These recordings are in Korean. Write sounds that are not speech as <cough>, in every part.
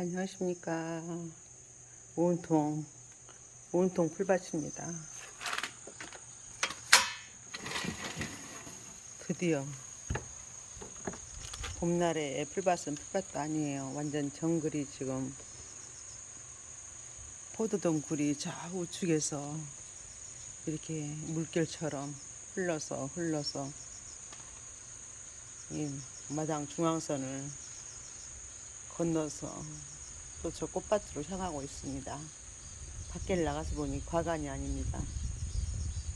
안녕하십니까. 온통, 온통 풀밭입니다. 드디어 봄날에 풀밭은 풀밭도 아니에요. 완전 정글이 지금 포도동 굴이 저 우측에서 이렇게 물결처럼 흘러서 흘러서 이 마당 중앙선을 건너서 또 저 꽃밭으로 향하고 있습니다. 밖에 나가서 보니 과관이 아닙니다.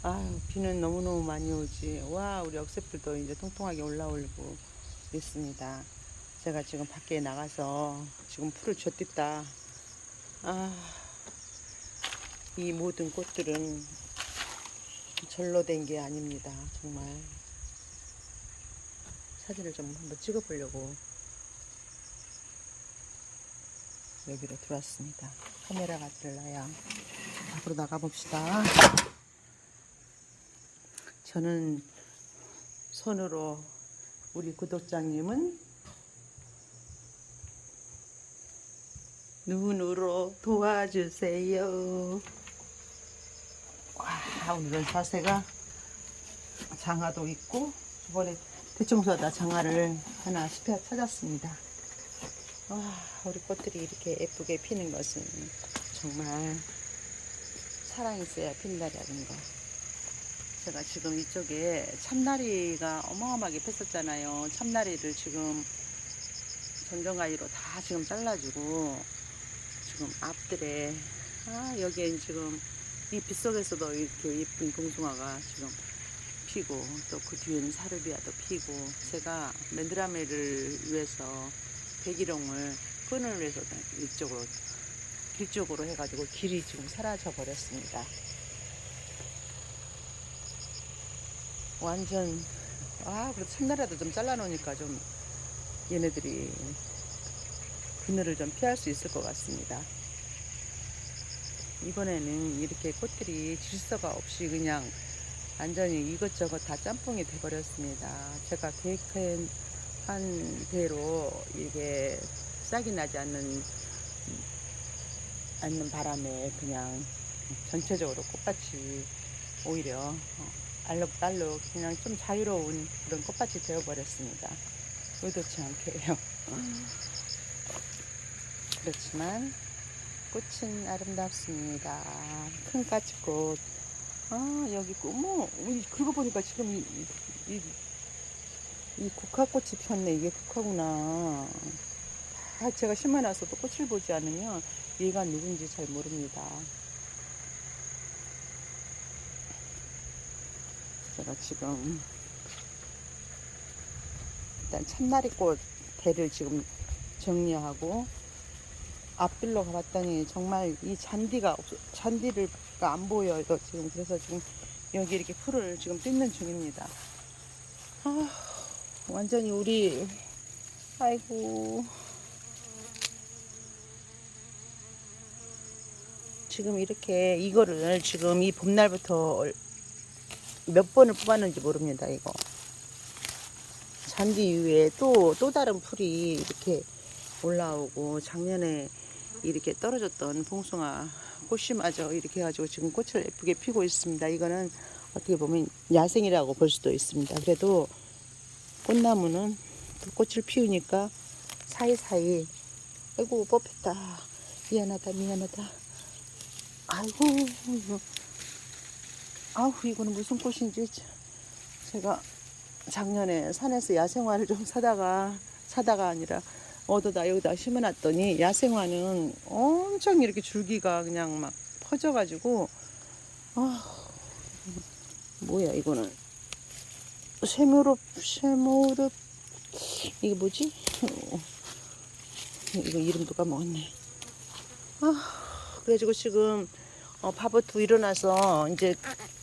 아유, 비는 너무너무 많이 오지. 와, 우리 억새풀도 이제 통통하게 올라오고 있습니다. 제가 지금 밖에 나가서 지금 풀을 쥐었다. 아, 이 모든 꽃들은 절로 된 게 아닙니다. 정말. 사진을 좀 한번 찍어보려고 여기로 들어왔습니다. 카메라가 들라야 앞으로 나가봅시다. 저는 손으로 우리 구독자님은 눈으로 도와주세요. 와, 오늘은 자세가 장화도 있고 이번에 대청소하다 장화를 하나 스페어 찾았습니다. 와, 우리 꽃들이 이렇게 예쁘게 피는 것은 정말 사랑이 있어야 핀다라는 거. 제가 지금 이쪽에 참나리가 어마어마하게 폈었잖아요. 참나리를 지금 전정가위로 다 지금 잘라주고 지금 앞들에 아 여기엔 지금 이 빗속에서도 이렇게 예쁜 봉숭아가 지금 피고 또 그 뒤에는 사르비아도 피고 제가 맨드라메를 위해서 끈을 위해서 이쪽으로 길 쪽으로 해가지고 길이 지금 사라져 버렸습니다. 완전 아 그래도 참나라도 좀 잘라놓으니까 좀 얘네들이 그늘을 좀 피할 수 있을 것 같습니다. 이번에는 이렇게 꽃들이 질서가 없이 그냥 완전히 이것저것 다 짬뽕이 돼버렸습니다. 제가 계획한 한 대로 이게 싹이 나지 않는 않는 바람에 그냥 전체적으로 꽃밭이 오히려 어, 알록달록 그냥 좀 자유로운 그런 꽃밭이 되어버렸습니다. 의도치 않게요. <laughs> 그렇지만 꽃은 아름답습니다. 큰 까치꽃. 아 여기 어머 그러고 보니까 지금 이, 이, 이 국화꽃이 폈네. 이게 국화구나. 다 제가 심어놔서도 꽃을 보지 않으면 얘가 누군지 잘 모릅니다. 제가 지금 일단 참나리꽃 대를 지금 정리하고 앞길로 가봤더니 정말 이 잔디가 없, 잔디를 안 보여요 지금 그래서 지금 여기 이렇게 풀을 지금 뜯는 중입니다. 아 완전히 우리 아이고 지금 이렇게 이거를 지금 이 봄날부터 몇 번을 뽑았는지 모릅니다, 이거. 잔디 위에 또, 또 다른 풀이 이렇게 올라오고, 작년에 이렇게 떨어졌던 봉숭아 꽃이마저 이렇게 해가지고 지금 꽃을 예쁘게 피고 있습니다. 이거는 어떻게 보면 야생이라고 볼 수도 있습니다. 그래도 꽃나무는 또 꽃을 피우니까 사이사이, 아이고, 뽑혔다. 미안하다, 미안하다. 아이고, 이거. 아우 이거는 무슨 꽃인지 제가 작년에 산에서 야생화를 좀 사다가 사다가 아니라 얻어다 여기다 심어놨더니 야생화는 엄청 이렇게 줄기가 그냥 막 퍼져가지고 아 뭐야 이거는 쇠무릎 쇠무릎 이게 뭐지? 이거 이름도 까먹었네. 아 그래가지고 지금 어, 바보투 일어나서 이제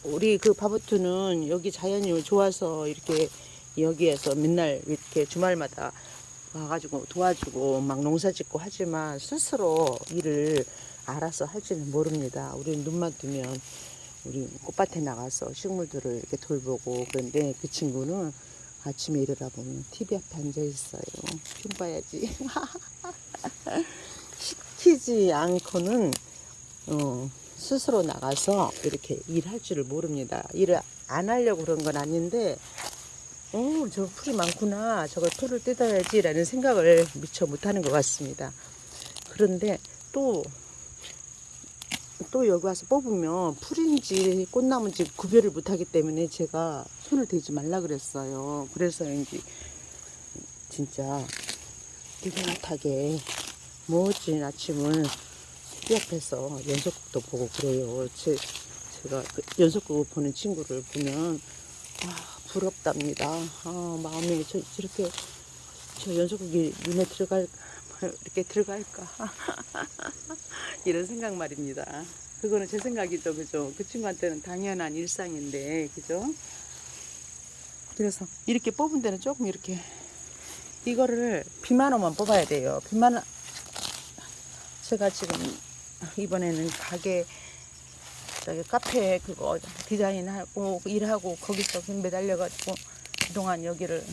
우리 그 바보투는 여기 자연이 좋아서 이렇게 여기에서 맨날 이렇게 주말마다 와가지고 도와주고 막 농사 짓고 하지만 스스로 일을 알아서 할지는 모릅니다. 우리는 눈만 뜨면 우리 꽃밭에 나가서 식물들을 이렇게 돌보고 그런데 그 친구는 아침에 일어나 보면 TV 앞에 앉아 있어요. film 봐야지. <laughs> 시키지 않고는 어, 스스로 나가서 이렇게 일할 줄을 모릅니다. 일을 안 하려고 그런 건 아닌데, 어, 저 풀이 많구나. 저걸 풀을 뜯어야지라는 생각을 미처 못하는 것 같습니다. 그런데 또, 또 여기 와서 뽑으면 풀인지 꽃나무인지 구별을 못하기 때문에 제가 손을 대지 말라 그랬어요. 그래서인지 진짜 느긋하게 멋진 아침을 옆에서 연속극도 보고 그래요. 제, 제가 그 연속극을 보는 친구를 보면 아, 부럽답니다. 아, 마음에 저, 저렇게 저 연속극이 눈에 들어갈 이렇게 들어갈까 <laughs> 이런 생각 말입니다. 그거는 제 생각이죠, 그죠? 그 친구한테는 당연한 일상인데, 그죠? 그래서 이렇게 뽑은 데는 조금 이렇게 이거를 비만 오면 뽑아야 돼요. 비만 제가 지금 이번에는 가게 저기 카페 그거 디자인하고 일하고 거기서 매달려가지고 그동안 여기를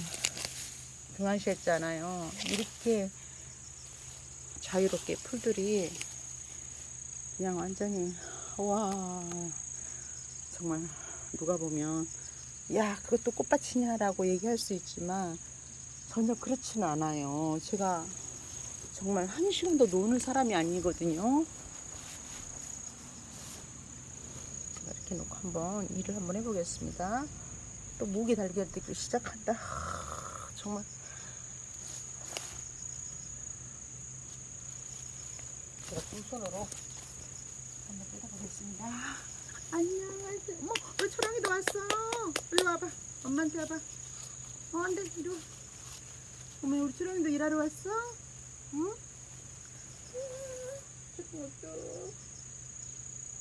등한시했잖아요. 이렇게 자유롭게 풀들이 그냥 완전히 와 정말 누가 보면 야 그것도 꽃밭이냐라고 얘기할 수 있지만 전혀 그렇지는 않아요. 제가 정말 한 시간도 노는 사람이 아니거든요. 제가 이렇게 놓고 한번 일을 한번 해보겠습니다. 또 목이 달걀되기 시작한다. 하, 정말. 제가 똥손으로 한번 뜯어보겠습니다. 안녕하세요. 어머, 우리 초롱이도 왔어. 일로 와봐. 엄마한테 와봐. 어, 안 돼. 이리 와. 어머, 우리 초롱이도 일하러 왔어? 응? 어떡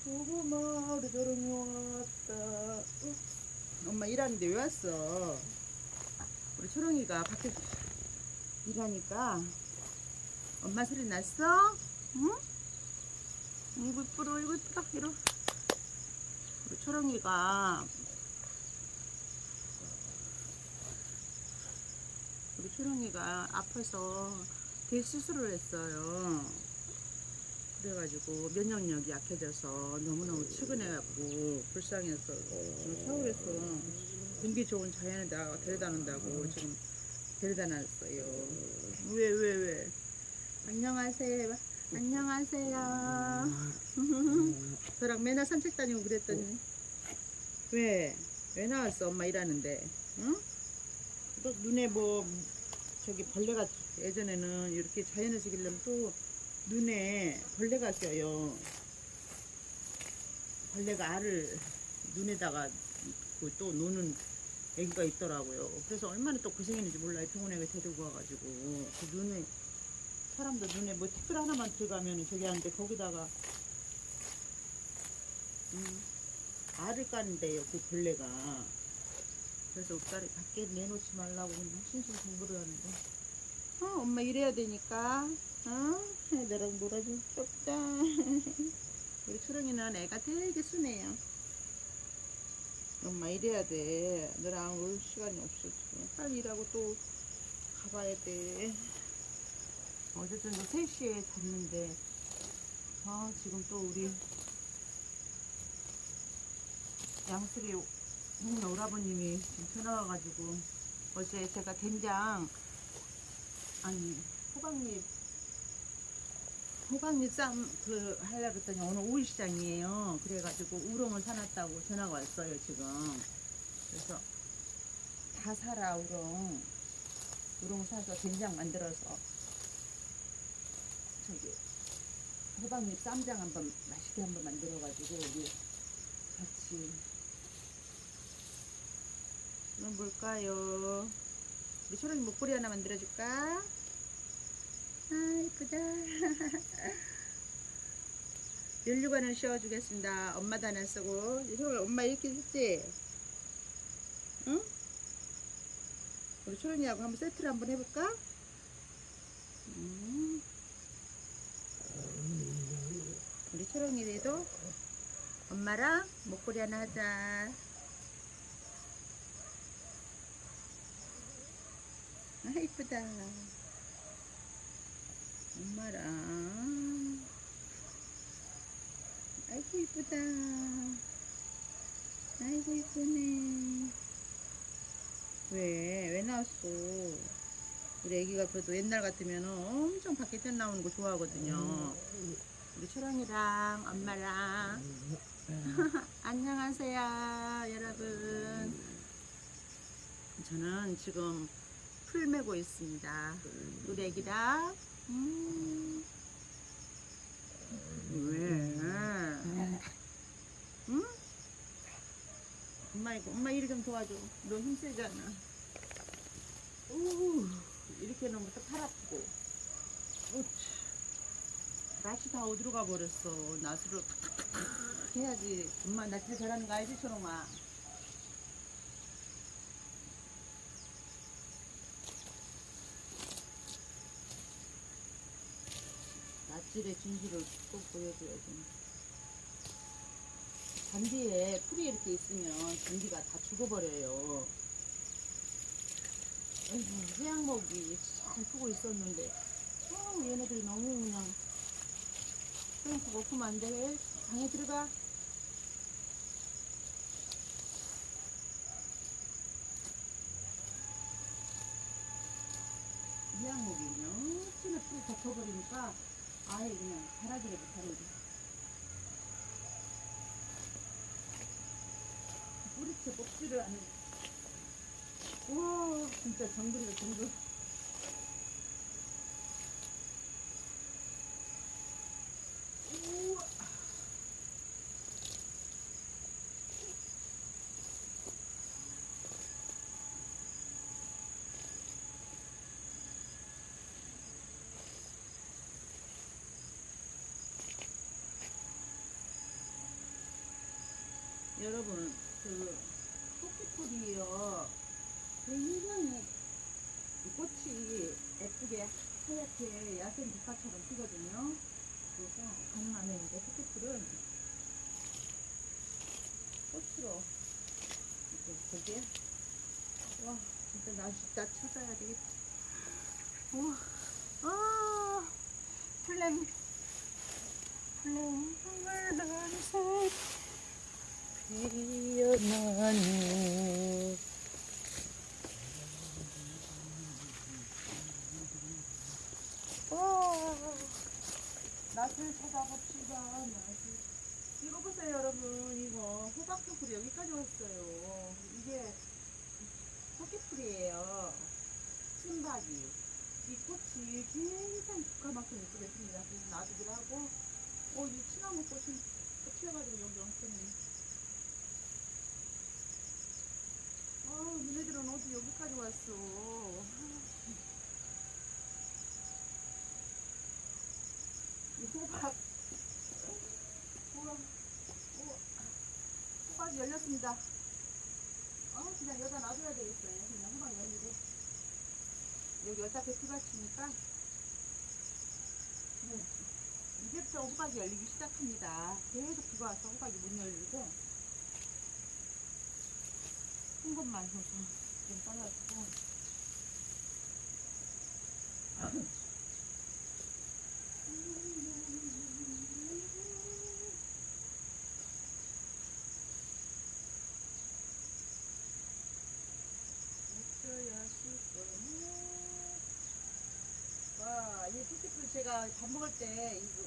고구마 우리 조롱이 왔다 어? 엄마 일하는데 왜 왔어? 우리 초롱이가 밖에 일하니까 엄마 소리 났어? 응? 이거 이쁘다 이거 이쁘다 이러 우리 초롱이가 우리 초롱이가 아파서 대수술을 했어요. 그래가지고 면역력이 약해져서 너무너무 측은해갖고 불쌍해서 지금 서울에서 공기 좋은 자연에다 데려다 놓는다고 지금 데려다 놨어요. 왜, 왜, 왜? 안녕하세요. 안녕하세요. 저랑 맨날 산책 다니고 그랬더니 왜? 왜 나왔어? 엄마 일하는데. 응? 또 눈에 뭐 저기 벌레가 예전에는 이렇게 자연에서 기르려면 또 눈에 벌레가 껴요. 벌레가 알을 눈에다가 그또 노는 애기가 있더라고요. 그래서 얼마나 또 고생했는지 몰라요. 병원에 데리고 와가지고 그 눈에 사람도 눈에 뭐 티끌 하나만 들어가면 저기 하는데 거기다가 음, 알을 까는데요. 그 벌레가. 그래서 옷다리 밖에 내놓지 말라고 신신 공부를 하는데. 어 엄마 이래야 되니까 어? 놀아줄 게 없다. <laughs> 우리 초롱이는 애가 되게 순해요. 엄마 이래야 돼. 너랑 놀 시간이 없어 빨리 일하고 또 가봐야 돼 어쨌든 3시에 잤는데 아 지금 또 우리 양수리 응, 오라버님이 지금 전화 와가지고 어제 제가 된장 아니 호박잎 호박잎 쌈 그 하려 그랬더니 오늘 오일시장이에요. 그래가지고 우렁을 사놨다고 전화가 왔어요 지금. 그래서 다 사라 우렁. 우렁 사서 된장 만들어서 저기 호박잎 쌈장 한번 맛있게 한번 만들어가지고 우리 같이 이건 뭘까요? 우리 초롱이 목걸이 하나 만들어줄까? 아 이쁘다 <laughs> 연류관을 씌워주겠습니다 엄마도 하나 쓰고 초롱이 엄마 이렇게 했지? 응? 우리 초롱이하고 한번 세트를 한번 해볼까? 음. 우리 초롱이도 엄마랑 목걸이 하나 하자 아 이쁘다 엄마랑 아이고 이쁘다. 아이고 이쁘네. 왜? 왜 나왔어? 우리 애기가 그래도 옛날 같으면 엄청 밖에 뛰어나오는 거 좋아하거든요. 우리 초롱이랑 엄마랑 <laughs> 안녕하세요 여러분. 저는 지금 풀 메고 있습니다. 우리 애기랑 음. 왜? 응? 엄마 이거 엄마 이리 좀 도와줘. 너 힘세잖아. 우 이렇게 놓으면 또 팔 아프고. 우치. 낫이 다 어디로 가버렸어. 낫으로 탁탁탁탁 해야지. 엄마 나 진짜 잘하는 거 알지 초롱아? 낫질의 진실을 꼭 보여줘야지. 잔디에 풀이 이렇게 있으면 잔디가 다 죽어버려요. 아이고, 해양목이 잘 크고 있었는데, 어, 얘네들이 너무 그냥, 좀 먹으면 안 돼. 방에 들어가. 해양목이 그냥, 층에 풀 덮어버리니까, 아예 그냥 자라지를 못하는 게. 뿌리채 뽑지를 않는. 우와, 진짜 정글이다, 정글. 여러분, 그, 토끼풀이요. 굉장히 이 꽃이 예쁘게 하얗게 야생 국화처럼 피거든요. 그래서 가능하면 이제 토끼풀은 꽃으로 이렇게 보게. 와, 진짜 나, 나 찾아야 되겠다. 우와, 아, 플렘, 플렘, 플렘, 피어나는 와 낫을 찾아봅시다 낫을 이거 보세요 여러분 이거 호박두풀이 여기까지 왔어요 이게 토끼풀이에요 순박이 이 꽃이 굉장히 국화만큼 예쁘게 핍니다 그래서 놔두기로 하고 어이 치나무 꽃이 피어가지고 여기 엉켰네 아, 얘네들은 어디 여기까지 왔어. 이 호박. 우와. 호박이 열렸습니다. 어, 그냥 여기다 놔둬야 되겠어요. 그냥 호박 열리고. 여기 어차피 피밭이니까. 네. 이제부터 호박이 열리기 시작합니다. 계속 비가 와서 호박이 못 열리고. 큰 것만 좀, 좀, 좀 잘라주고. 와, 이 토끼풀 제가 밥 먹을 때, 이거.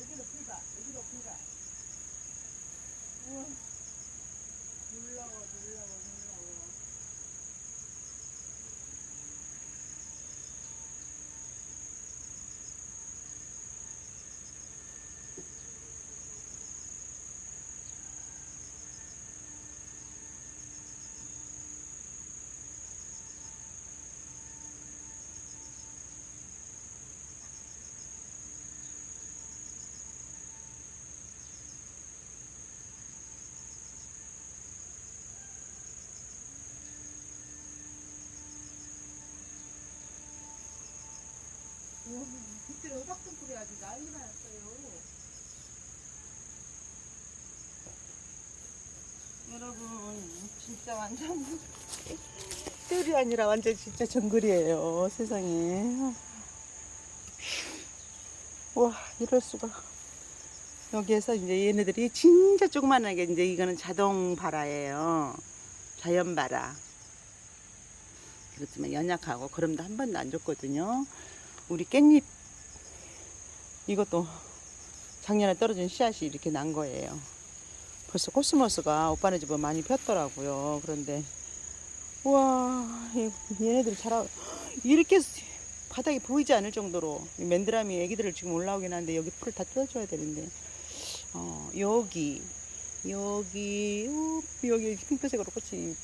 여기로 풀가, 여기로 풀가. 우와. 놀라워. 우와, 그때 호박등불이 아주 난리가 났어요. 여러분, 진짜 완전 <laughs> 뜰이 아니라 완전 진짜 정글이에요, 세상에. 와 이럴 수가. 여기에서 이제 얘네들이 진짜 조그만하게 이제 이거는 자동 발화예요. 자연 발화. 그렇지만 연약하고 그럼도 한 번도 안 줬거든요. 우리 깻잎 이것도 작년에 떨어진 씨앗이 이렇게 난 거예요. 벌써 코스모스가 오빠네 집은 많이 폈더라고요. 그런데 우와 이- 얘네들이 자라 이렇게 바닥이 보이지 않을 정도로 이 맨드라미 애기들을 지금 올라오긴 하는데 여기 풀을 다 뜯어줘야 되는데 어, 여기 여기 우, 여기 핑크색으로 꽃이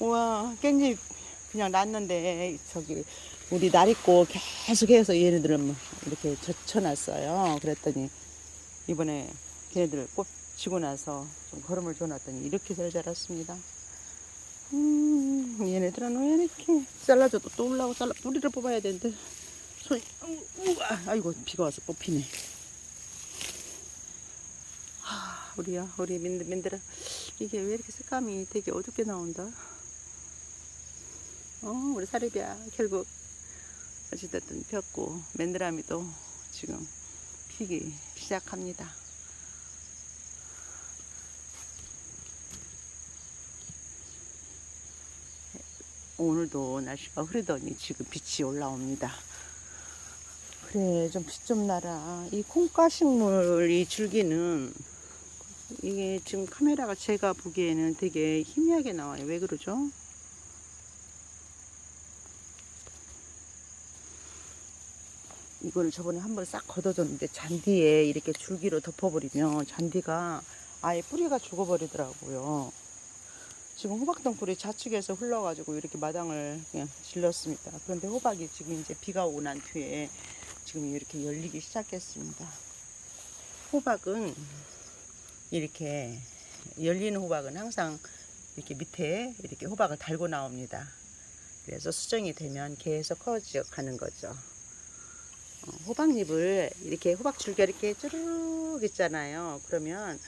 우와 깻잎 그냥 났는데 저기 우리 날 있고 계속해서 얘네들은 이렇게 젖혀놨어요. 그랬더니 이번에 걔네들 꽃 지고 나서 좀 걸음을 줘놨더니 이렇게 잘 자랐습니다. 음, 얘네들은 왜 이렇게 잘라줘도 또 올라오고 잘라 뿌리를 뽑아야 되는데 손이 우, 우와 아이고 비가 와서 뽑히네. 하, 우리야 우리 민들 민들아 이게 왜 이렇게 색감이 되게 어둡게 나온다. 어 우리 사리비야 결국 어찌됐든 폈고 맨드라미도 지금 피기 시작합니다. 오늘도 날씨가 흐리더니 지금 빛이 올라옵니다. 그래 좀 빛 좀 나라. 이 콩가식물 이 줄기는 이게 지금 카메라가 제가 보기에는 되게 희미하게 나와요. 왜 그러죠? 이거를 저번에 한 번 싹 걷어줬는데 잔디에 이렇게 줄기로 덮어버리면 잔디가 아예 뿌리가 죽어버리더라고요. 지금 호박동 풀이 좌측에서 흘러가지고 이렇게 마당을 그냥 질렀습니다. 그런데 호박이 지금 이제 비가 오고 난 뒤에 지금 이렇게 열리기 시작했습니다. 호박은 이렇게 열리는 호박은 항상 이렇게 밑에 이렇게 호박을 달고 나옵니다. 그래서 수정이 되면 계속 커져 가는 거죠. 어, 호박잎을 이렇게 호박 줄기가 이렇게 쭈르륵 있잖아요. 그러면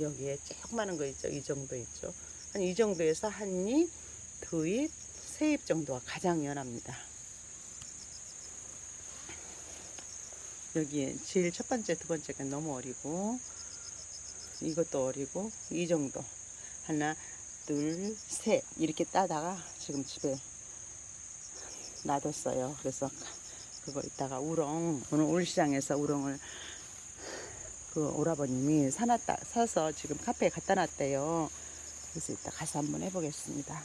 여기에 조그마한 거 있죠. 이 정도 있죠. 한 이 정도에서 한 입, 두 입, 세 입 정도가 가장 연합니다. 여기에 제일 첫 번째, 두 번째가 너무 어리고 이것도 어리고 이 정도 하나, 둘, 셋 이렇게 따다가 지금 집에 놔뒀어요. 그래서 그거 이따가 우렁 오늘 울시장에서 우렁을 그 오라버님이 사놨다 사서 지금 카페에 갖다 놨대요. 그래서 이따 가서 한번 해보겠습니다.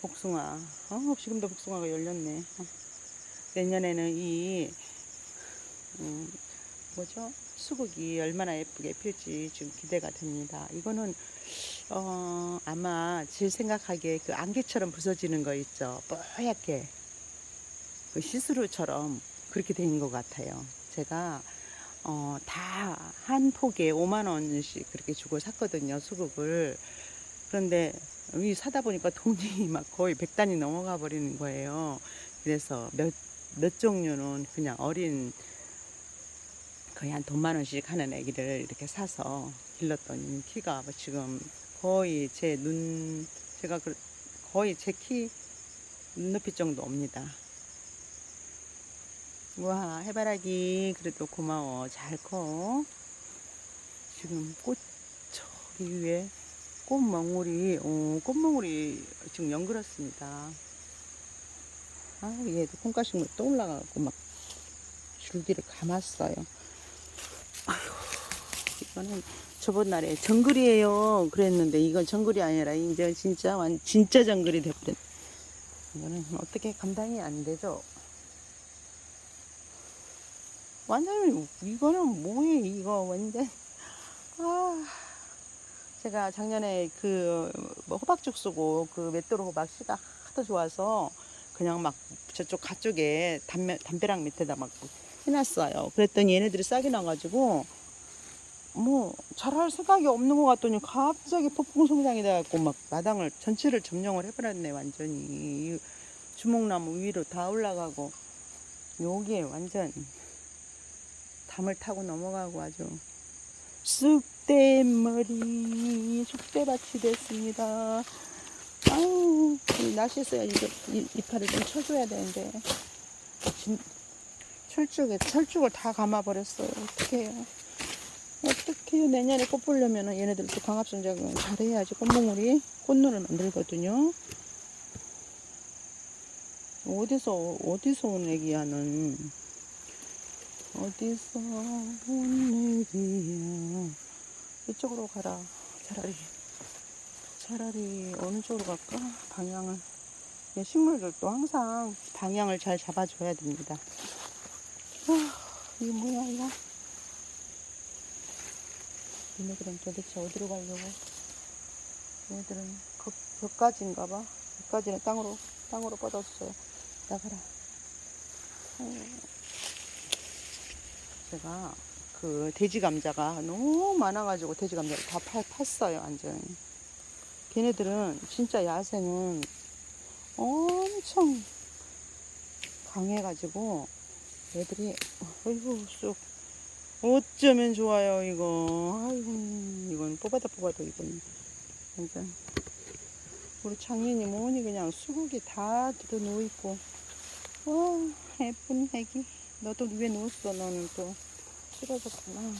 복숭아, 어, 지금도 복숭아가 열렸네. 어. 내년에는 이 음, 뭐죠? 수국이 얼마나 예쁘게 필지 지금 기대가 됩니다. 이거는 어, 아마 제 생각하기에 그 안개처럼 부서지는 거 있죠. 뽀얗게 그 시스루처럼 그렇게 된 것 같아요. 제가 어, 다한 폭에 5만 원씩 그렇게 주고 샀거든요, 수국을. 그런데 이 사다 보니까 <laughs> 돈이 막 거의 100단이 넘어가 버리는 거예요. 그래서 몇, 몇 종류는 그냥 어린 거의 한 돈만 원씩 하는 애기를 이렇게 사서 길렀더니 키가 뭐 지금 거의 제 눈, 제가 그- 거의 제 키 눈높이 정도 옵니다. 와 해바라기 그래도 고마워 잘 커. 지금 꽃 저기 위에 꽃망울이 어, 꽃망울이 지금 연그렸습니다. 아 얘도 콩가식물 또 올라가고 막 줄기를 감았어요. 아휴 이거는 저번 날에 정글이에요 그랬는데 이건 정글이 아니라 이제 진짜 완 진짜 정글이 됐던. 이거는 어떻게 감당이 안 되죠? 완전 이거는 뭐해 이거. 완전 아 제가 작년에 그뭐 호박죽 쓰고 그 맷도로 호박 씨가 하도 좋아서 그냥 막 저쪽 가쪽에 담배, 담배랑 밑에다 막 해놨어요. 그랬더니 얘네들이 싹이 나가지고 뭐 잘할 생각이 없는 것 같더니 갑자기 폭풍 성장이 돼갖고 막 마당을 전체를 점령을 해버렸네 완전히. 이 주목나무 위로 다 올라가고. 여기에 완전 담을 타고 넘어가고 아주 쑥대머리 쑥대밭이 됐습니다. 아우 이 날씨 있어야 이거 이- 이파를 좀 쳐줘야 되는데 진, 철쭉에 철쭉을 다 감아버렸어요. 어떡해요. 어떡해요. 내년에 꽃 보려면 얘네들 또 광합성작용 잘해야지 꽃몽울이 꽃눈을 만들거든요. 어디서 어디서 온 애기야 는 어디서 온 애기야? 이쪽으로 가라 차라리. 차라리 어느 쪽으로 갈까? 방향을. 이 식물들도 항상 방향을 잘 잡아줘야 됩니다. 아, 이게 뭐야 이거? 얘네들은 도대체 어디로 가려고? 얘네들은 그 벽까지인가 봐. 벽까지는 땅으로 땅으로 뻗었어요 나가라. 어. 제가 그 돼지 감자가 너무 많아가지고 돼지 감자를 다 파, 팠어요 완전히. 걔네들은 진짜 야생은 엄청 강해가지고 애들이 어이구 쑥. 어쩌면 좋아요 이거. 아이고 이건 뽑아다 뽑아도 이건. 완전. 우리 창현이 뭐니 그냥 수국이 다 들어 누워 있고. 와 예쁜 애기 너도 왜 누웠어 너는 또. 쓰러졌구나.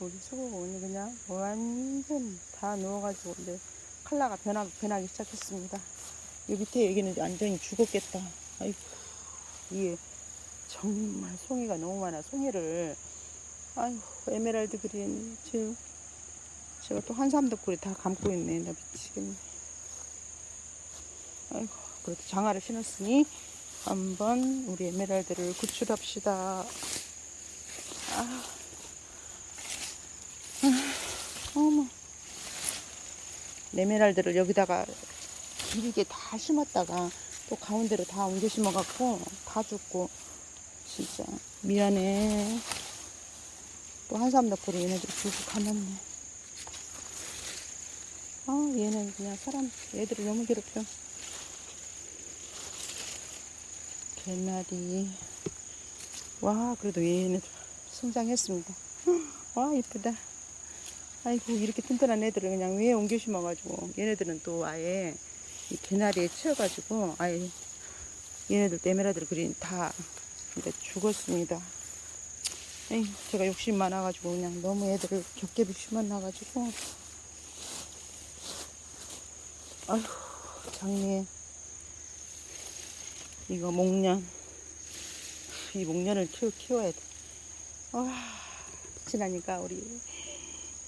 우리 오니 그냥 완전 다 누워가지고 이제 컬러가 변하, 변하기 시작했습니다. 이 밑에 여기는 완전히 죽었겠다. 아이고. 이게 정말 송이가 너무 많아 송이를. 아이고 에메랄드 그린 지금 제가 또 한삼덕구리 다 감고 있네 나 미치겠네. 아이고 그래도 장화를 신었으니 한번 우리 에메랄드를 구출합시다. 아, 아 어머. 에메랄드를 여기다가 길게 다 심었다가 또 가운데로 다 옮겨 심어갖고 다 죽고 진짜 미안해. 또 한삼 덕분에 얘네들 죽고 가만네 아 얘는 그냥 사람 애들을 너무 괴롭혀 개나리. 와 그래도 얘는 성장했습니다. 와 이쁘다. 아이고 이렇게 튼튼한 애들을 그냥 위에 옮겨 심어가지고 얘네들은 또 아예 이 개나리에 치여가지고 아예 얘네들 에메랄드를 그린 다 이제 죽었습니다. 에이, 제가 욕심 많아가지고 그냥 너무 애들을 겹겹이 심어놔가지고. 아휴 장미에 이거 목련 이 목련을 키워, 키워야 돼. 와 지나니까 우리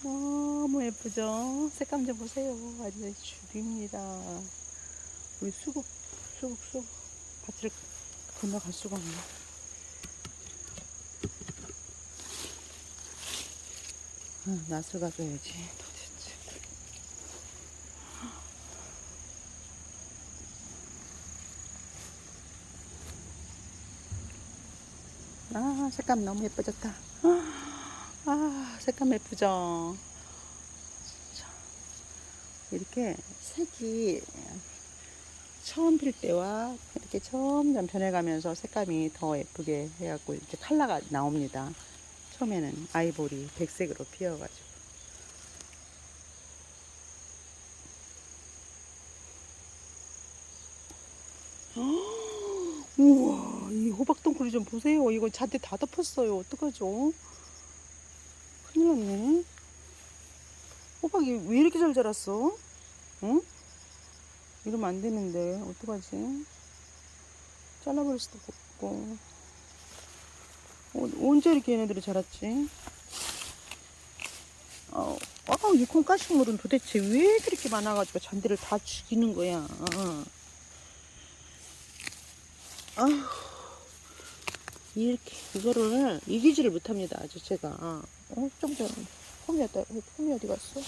너무 예쁘죠? 색감 좀 보세요. 완전 죽입니다. 우리 수국, 수국, 수국 밭을 건너갈 수가 없네. 아, 낫을 가져야지. 도대체. 아, 색감 너무 예뻐졌다. 아, 색감 예쁘죠? 자, 이렇게 색이 처음 필 때와 이렇게 점점 변해가면서 색감이 더 예쁘게 해갖고 이렇게 컬러가 나옵니다. 처음에는 아이보리 백색으로 피어가지고. <gasps> 우와, 이 호박동굴이 좀 보세요. 이거 잔디 다 덮었어요. 어떡하죠? 큰일 났네. 호박이 왜 이렇게 잘 자랐어? 응? 이러면 안 되는데, 어떡하지? 잘라버릴 수도 없고. 어, 언제 이렇게 얘네들이 자랐지? 어, 아, 이 콩가시물은 도대체 왜 그렇게 많아가지고 잔디를 다 죽이는 거야? 아휴, 이렇게, 이거를 이기지를 못합니다, 아주 제가. 어, 좀 전, 폼이 어디, 폼이 어디 갔어?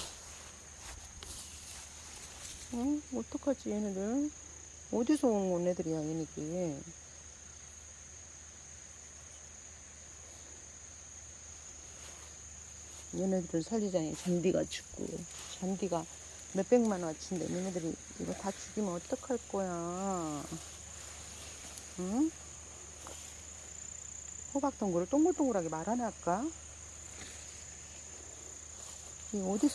어, 어떡하지, 얘네들? 어디서 온 애들이야, 얘네들? 얘네들을 살리자니 잔디가 죽고 잔디가 몇백만 원어치인데 얘네들이 이거 다 죽이면 어떡할 거야 응? 호박동굴을 동글동글하게 말아낼까? 이 어디서